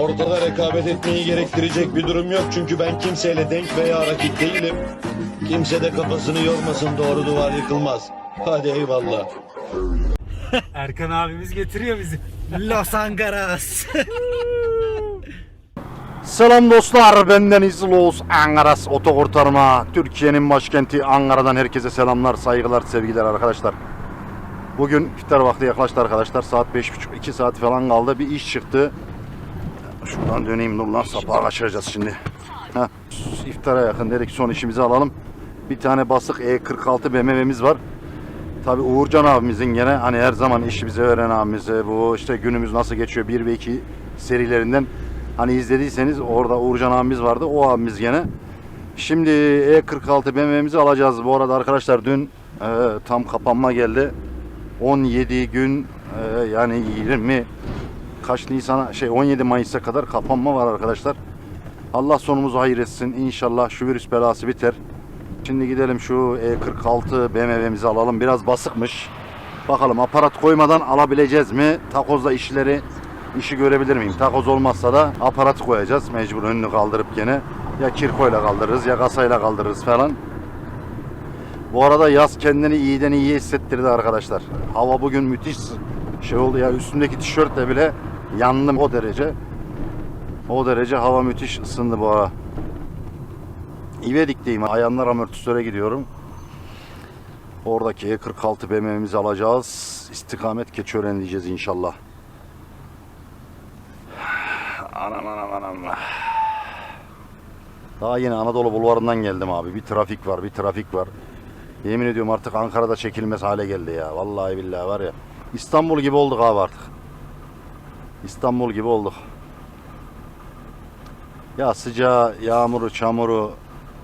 Ortada rekabet etmeyi gerektirecek bir durum yok çünkü ben kimseyle denk veya rakip değilim. Kimse de kafasını yormasın doğru duvar yıkılmaz. Hadi eyvallah. Erkan abimiz getiriyor bizi. Los Angeles. Selam dostlar benden Los Angeles Otokurtarma Türkiye'nin başkenti Ankara'dan herkese selamlar saygılar sevgiler arkadaşlar Bugün iftar vakti yaklaştı arkadaşlar saat 5.30-2 saat falan kaldı bir iş çıktı Şuradan döneyim dur lan sapağı kaçıracağız şimdi Heh, iftara yakın dedik son işimizi alalım Bir tane basık E46 BMW'miz var Tabi Uğurcan abimizin gene hani her zaman işi bize veren abimize bu işte günümüz nasıl geçiyor 1 ve 2 serilerinden hani izlediyseniz orada Uğurcan abimiz vardı o abimiz gene. Şimdi E46 BMW'mizi alacağız. Bu arada arkadaşlar dün e, tam kapanma geldi. 17 gün e, yani 20 kaç Nisan'a şey 17 Mayıs'a kadar kapanma var arkadaşlar. Allah sonumuzu hayır etsin. İnşallah şu virüs belası biter. Şimdi gidelim şu E46 BMW'mizi alalım. Biraz basıkmış. Bakalım aparat koymadan alabileceğiz mi? Takozla işleri işi görebilir miyim? Takoz olmazsa da aparatı koyacağız. Mecbur önünü kaldırıp gene. Ya kirkoyla kaldırırız ya kasayla kaldırırız falan. Bu arada yaz kendini iyiden iyi hissettirdi arkadaşlar. Hava bugün müthiş şey oldu ya üstümdeki tişörtle bile yandım o derece. O derece hava müthiş ısındı bu ara. İvedik'teyim. Ayanlar amortisöre gidiyorum. Oradaki E46 BMW'mizi alacağız. İstikamet Keçiören diyeceğiz inşallah. Anam anam anam. Daha yeni Anadolu Bulvarı'ndan geldim abi. Bir trafik var, bir trafik var. Yemin ediyorum artık Ankara'da çekilmez hale geldi ya. Vallahi billahi var ya. İstanbul gibi olduk abi artık. İstanbul gibi olduk. Ya sıcağı, yağmuru, çamuru,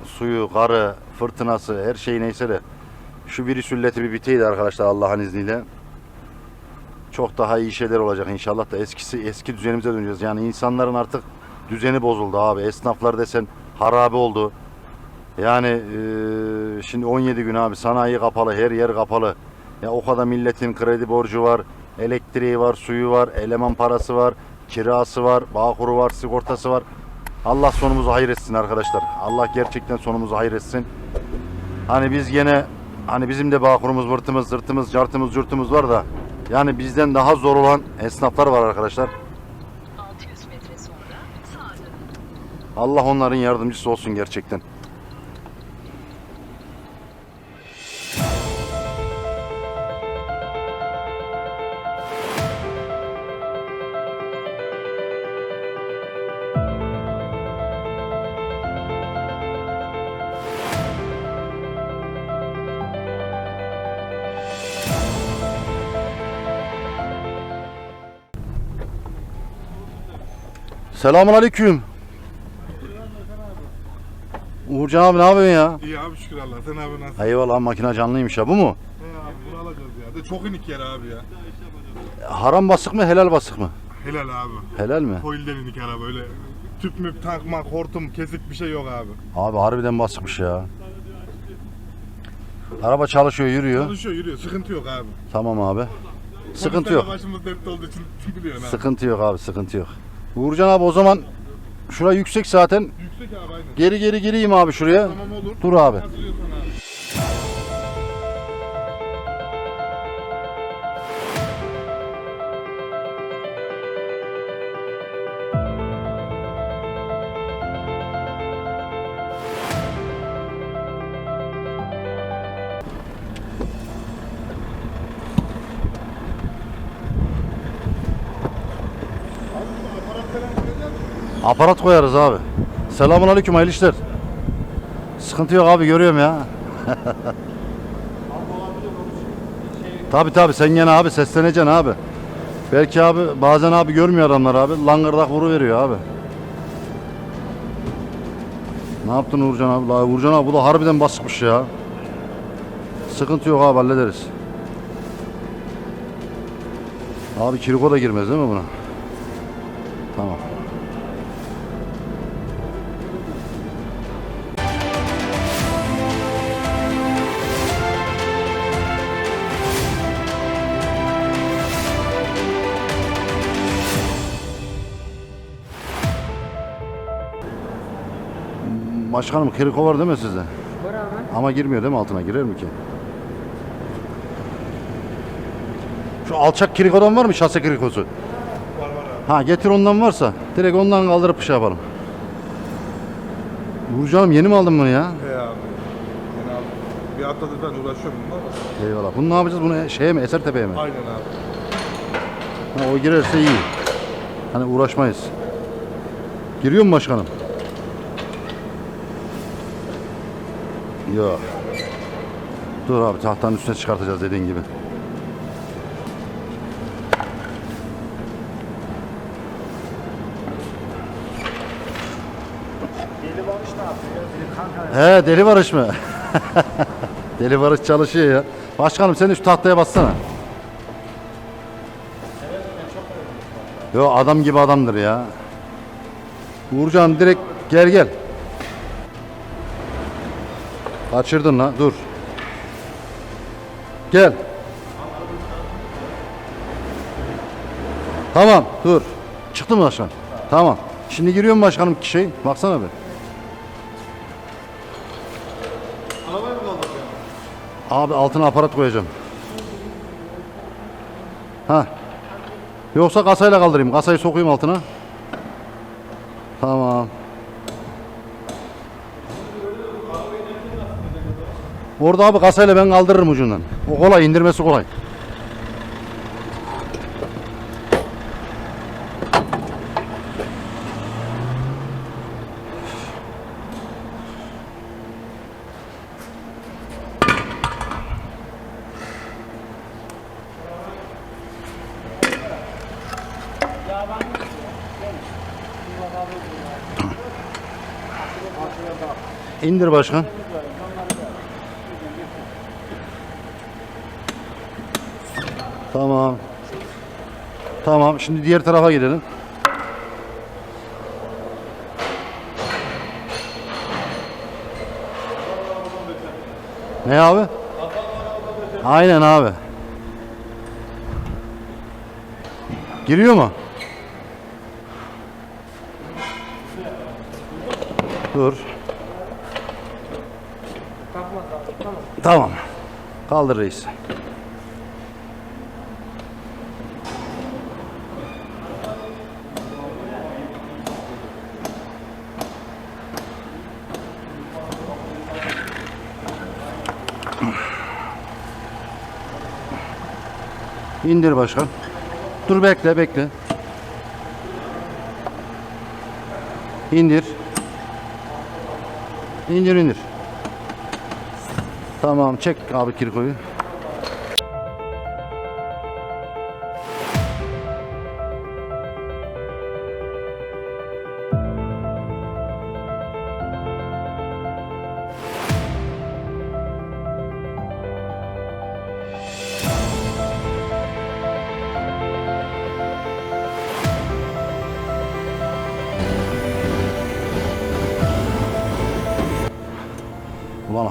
suyu, karı, fırtınası, her şey neyse de şu virüs ülleti bir biteydi arkadaşlar Allah'ın izniyle. Çok daha iyi şeyler olacak inşallah da eskisi eski düzenimize döneceğiz. Yani insanların artık düzeni bozuldu abi. Esnaflar desen harabe oldu. Yani eee, şimdi 17 gün abi sanayi kapalı, her yer kapalı. Ya o kadar milletin kredi borcu var, elektriği var, suyu var, eleman parası var, kirası var, bağkuru var, sigortası var. Allah sonumuzu hayır etsin arkadaşlar. Allah gerçekten sonumuzu hayır etsin. Hani biz gene hani bizim de bağkurumuz, vırtımız, zırtımız, cartımız, cürtümüz var da yani bizden daha zor olan esnaflar var arkadaşlar. 600 metre sonra sağa dönün. Allah onların yardımcısı olsun gerçekten. Selamun aleyküm. Uğurcan abi ne yapıyorsun ya? İyi abi şükür Allah. Sen abi nasıl? Eyvallah makine canlıymış ha bu mu? He abi bunu alacağız ya. De çok inik yer abi ya. Haram basık mı helal basık mı? Helal abi. Helal mi? Foilden inik araba öyle. Tüp müp takma, hortum, kesik bir şey yok abi. Abi harbiden basıkmış ya. Araba çalışıyor yürüyor. Çalışıyor yürüyor. Sıkıntı yok abi. Tamam abi. Sıkıntı Polislerle yok. Başımız dertte olduğu için biliyorsun abi. Sıkıntı yok abi sıkıntı yok. Uğurcan abi o zaman şura yüksek zaten. Yüksek abi aynen. Geri geri gireyim abi şuraya. Tamam olur. Dur abi. Hazırlıyorsun abi. Aparat koyarız abi. Selamun aleyküm hayırlı işler. Sıkıntı yok abi görüyorum ya. tabi tabi sen gene abi sesleneceksin abi. Belki abi bazen abi görmüyor adamlar abi. Langırdak vuru veriyor abi. Ne yaptın Uğurcan abi? La Uğurcan abi bu da harbiden basıkmış ya. Sıkıntı yok abi hallederiz. Abi kiriko da girmez değil mi buna? Tamam. Başkanım kriko var değil mi sizde? Var abi. Ama girmiyor değil mi altına? Girer mi ki? Şu alçak krikodan var mı şase krikosu? Var var abi. Ha getir ondan varsa direkt ondan kaldırıp şey yapalım. Burcu yeni mi aldın bunu ya? He abi. Yani abi. Bir haftadır ben uğraşıyorum bununla. Eyvallah. Bunu ne yapacağız? Bunu şeye mi? Esertepe'ye mi? Aynen abi. Ha, o girerse iyi. Hani uğraşmayız. Giriyor mu başkanım? Yok. Dur abi tahtanın üstüne çıkartacağız dediğin gibi. He deli barış mı? deli barış çalışıyor ya. Başkanım sen şu tahtaya bassana. Yo adam gibi adamdır ya. Uğurcan direkt gel gel. Kaçırdın la dur. Gel. Tamam dur. Çıktı mı başkan? Tamam. Şimdi giriyor mu başkanım şey? Baksana bir. Abi altına aparat koyacağım. Ha. Yoksa kasayla kaldırayım. Kasayı sokayım altına. Tamam. Orada abi kasayla ben kaldırırım ucundan. O kolay indirmesi kolay. İndir başkan. Tamam. Tamam. Şimdi diğer tarafa gidelim. Ne abi? Aynen abi. Giriyor mu? Dur. Tamam. Kaldır reis. İndir başkan. Dur bekle bekle. İndir. İndir indir. Tamam çek abi kirkoyu.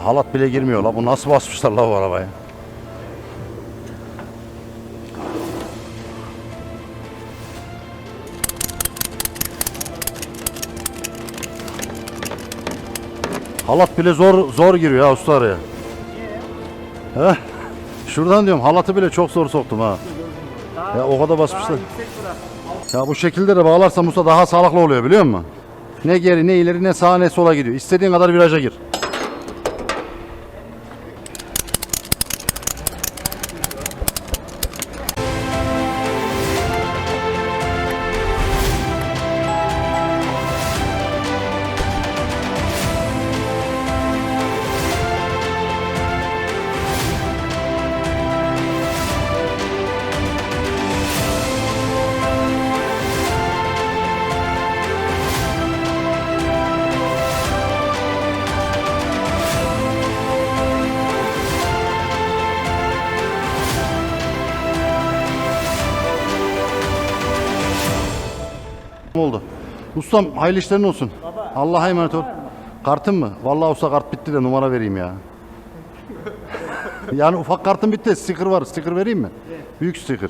Halat bile girmiyor la. Bu nasıl basmışlar la bu arabaya? Halat bile zor zor giriyor ya usta araya. Heh. Şuradan diyorum halatı bile çok zor soktum ha. Ya o kadar basmışlar. Ya bu şekilde de bağlarsan usta daha sağlıklı oluyor biliyor musun? Ne geri ne ileri ne sağa ne sola gidiyor. İstediğin kadar viraja gir. Ustam hayırlı işlerin olsun. Allah'a emanet ol. Kartın mı? Vallahi usta kart bitti de numara vereyim ya. yani ufak kartım bitti. Sticker var. Sticker vereyim mi? Büyük sticker.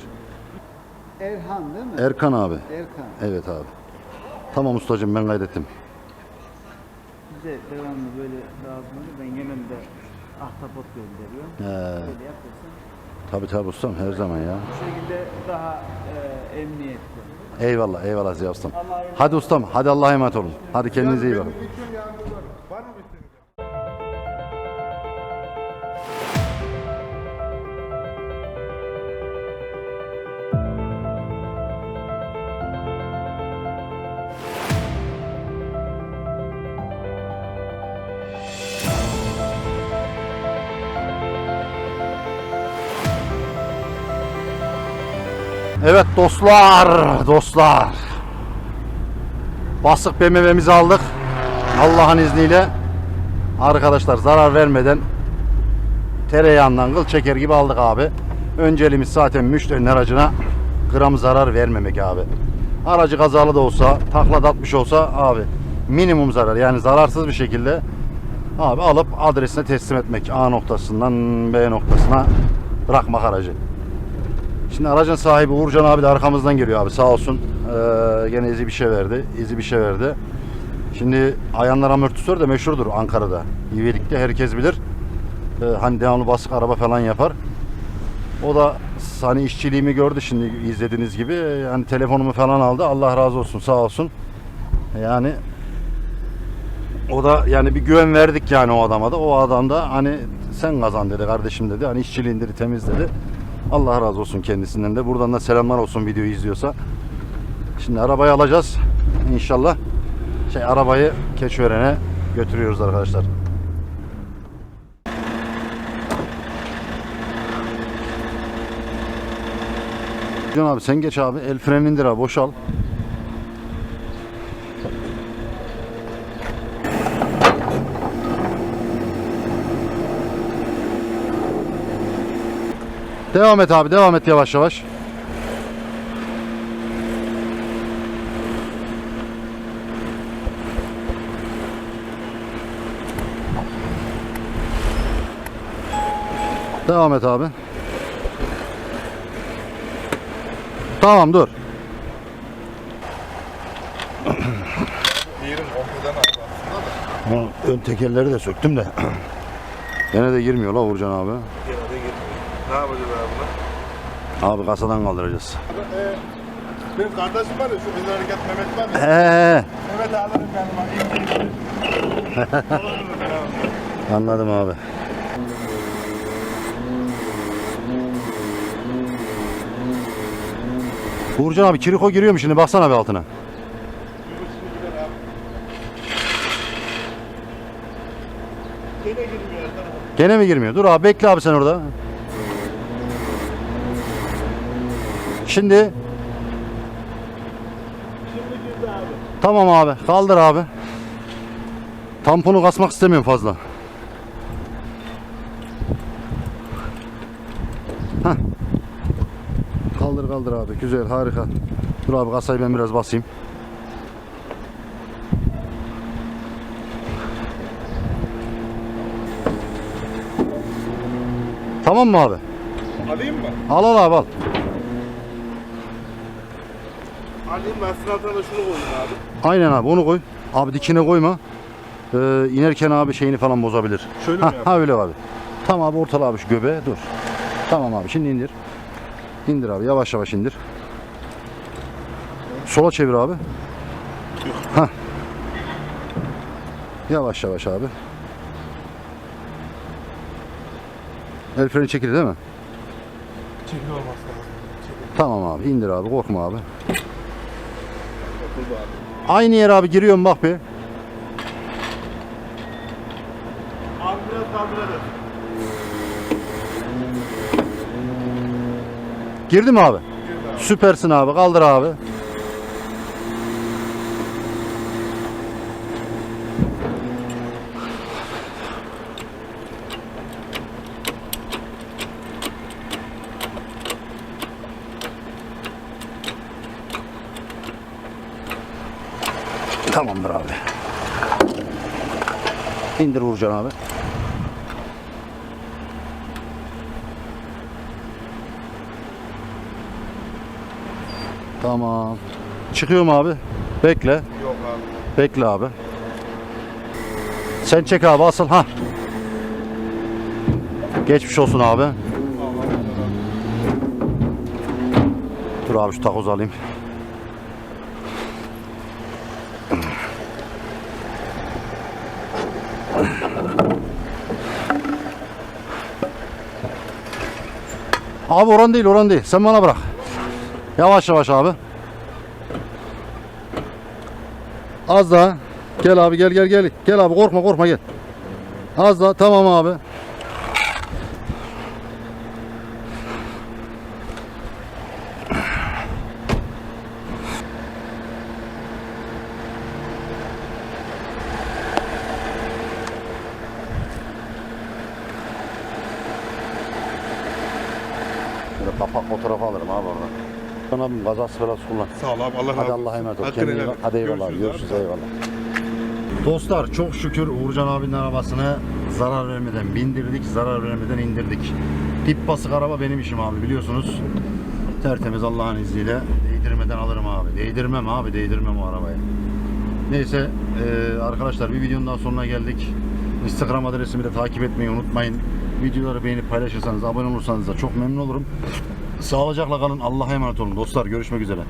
Erhan değil mi? Erkan abi. Erkan. Evet abi. Tamam ustacığım ben kaydettim. de devamlı böyle lazım oluyor. Ben genelde ahtapot gönderiyorum. He, Böyle yapıyorsun. tabii tabii ustam her zaman ya. Bu şekilde daha e, emniyetli. Eyvallah eyvallah Ziya ustam. Hadi ustam hadi Allah'a emanet olun. Hadi kendinize iyi bakın. Evet dostlar, dostlar. Basık BMW'mizi aldık. Allah'ın izniyle arkadaşlar zarar vermeden tereyağından kıl çeker gibi aldık abi. Önceliğimiz zaten müşterinin aracına gram zarar vermemek abi. Aracı kazalı da olsa, takla atmış olsa abi minimum zarar yani zararsız bir şekilde abi alıp adresine teslim etmek. A noktasından B noktasına bırakmak aracı. Şimdi aracın sahibi Uğurcan abi de arkamızdan geliyor abi sağ olsun. Ee, gene izi bir şey verdi. izi bir şey verdi. Şimdi Ayanlar amortisör de meşhurdur Ankara'da. İvelik'te herkes bilir. Ee, hani devamlı basık araba falan yapar. O da hani işçiliğimi gördü şimdi izlediğiniz gibi. Yani telefonumu falan aldı. Allah razı olsun sağ olsun. Yani o da yani bir güven verdik yani o adama da. O adam da hani sen kazan dedi kardeşim dedi. Hani işçiliğin dedi temiz dedi. Allah razı olsun kendisinden de. Buradan da selamlar olsun videoyu izliyorsa. Şimdi arabayı alacağız. İnşallah şey arabayı Keçiören'e götürüyoruz arkadaşlar. Can abi sen geç abi. El freni indir abi. Boşal. Devam et abi. Devam et yavaş yavaş. Devam et abi. Tamam dur. Yerim kompleden aslında da. Ha, Ön tekerleri de söktüm de. Gene de girmiyor la Uğurcan abi. Girmiyor. Ne yapacağız abi buna? Abi kasadan kaldıracağız. Ee, benim kardeşim var ya şu bir hareket Mehmet var ya. He, Mehmet alırım yanıma. Anladım abi. Uğurcan abi kiriko giriyor mu şimdi baksana bir altına. Abi. Gene mi girmiyor? Dur abi bekle abi sen orada. Şimdi Şimdi girdi abi. tamam abi kaldır abi. Tamponu kasmak istemiyorum fazla. Hah. Kaldır kaldır abi güzel harika. Dur abi kasayı ben biraz basayım. Tamam mı abi? Alayım mı? Al al abi al. Alayım ben altına şunu koyayım abi. Aynen abi onu koy. Abi dikine koyma. Ee, inerken abi şeyini falan bozabilir. Şöyle mi ha, yapayım? ha öyle abi. Tamam abi ortala abi şu göbeğe dur. Tamam abi şimdi indir. İndir abi yavaş yavaş indir. Sola çevir abi. Ha. Yavaş yavaş abi. El freni çekildi değil mi? Çekil olmaz. Tamam abi indir abi korkma abi. Abi. Aynı yer abi giriyorum bak bir. Abi biraz kaldıralım. Girdi mi abi? Girdi abi. Süpersin abi. Kaldır abi. Tamamdır abi. İndir Uğurcan abi. Tamam. Çıkıyor mu abi? Bekle. Yok abi. Bekle abi. Sen çek abi asıl ha. Geçmiş olsun abi. Dur abi şu takoz alayım. Abi oran değil oran değil. Sen bana bırak. Yavaş yavaş abi. Az daha. Gel abi gel gel gel. Gel abi korkma korkma gel. Az daha tamam abi. Böyle kapak fotoğrafı alırım abi orada. Sana abim kazası belası kullan. Sağ ol abi Allah razı Hadi olsun. Allah'a emanet ol. Hakkını Kendine helal et. Hadi eyvallah. Görüşürüz Görüşürüz abi. eyvallah. Dostlar çok şükür Uğurcan abinin arabasını zarar vermeden bindirdik, zarar vermeden indirdik. Dip basık araba benim işim abi biliyorsunuz. Tertemiz Allah'ın izniyle değdirmeden alırım abi. Değdirmem abi, değdirmem o arabayı. Neyse eee, arkadaşlar bir videonun daha sonuna geldik. Instagram adresimi de takip etmeyi unutmayın. Videoları beğenip paylaşırsanız, abone olursanız da çok memnun olurum. Sağlıcakla kalın. Allah'a emanet olun dostlar. Görüşmek üzere.